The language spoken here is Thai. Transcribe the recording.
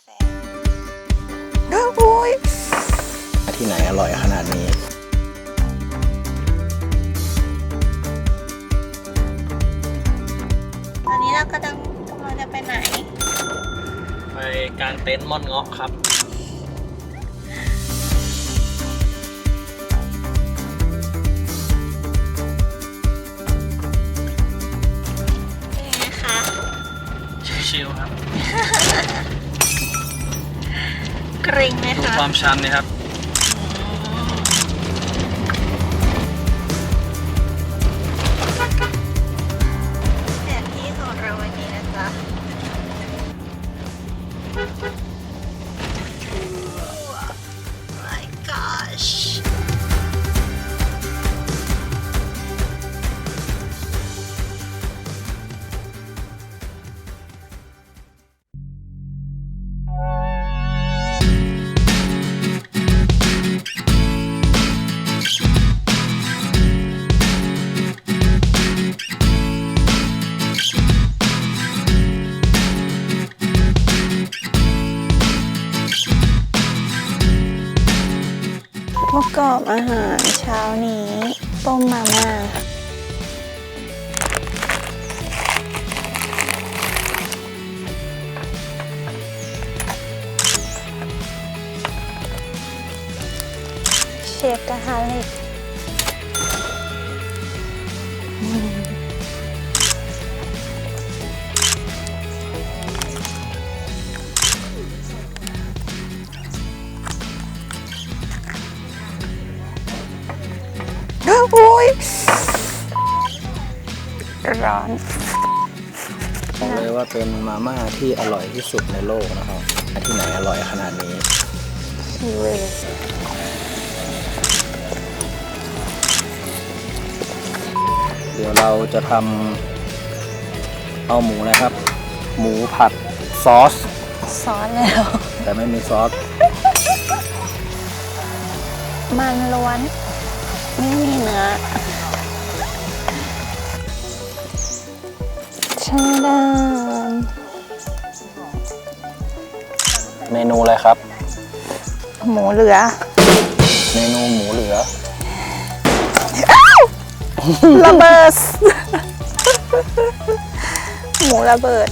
แฟเฮ้ยโอ้ยที่ไหนอร่อยขนาดนี้ ตอนนี้เรากำลังกำลังจะไปไหน ไปกางเต็นท์ม่อนเงาะครับเป็นไงคะ ชิลๆครับ เกรงไหมดูคะ ความชันนะครับ ประกอบอาหารเช้านี้ต้มมาม่าเชฟกระทะเหล็ก อืมโอ้ยร้อนบอกเลยว่าเป็นมาม่าที่อร่อยที่สุดในโลกนะครับที่ไหนอร่อยขนาดนี้เวเดี๋ยวเราจะทำเอาหมูนะครับ หมูผัดซอส ซอสแล้ว แต่ไม่มีซอส มันล้วน ไม่มีเนื้อชาดานเมนูอะไรครับ หมูเหลือ เมนูหมูเหลือระเบิด หมูระเบิด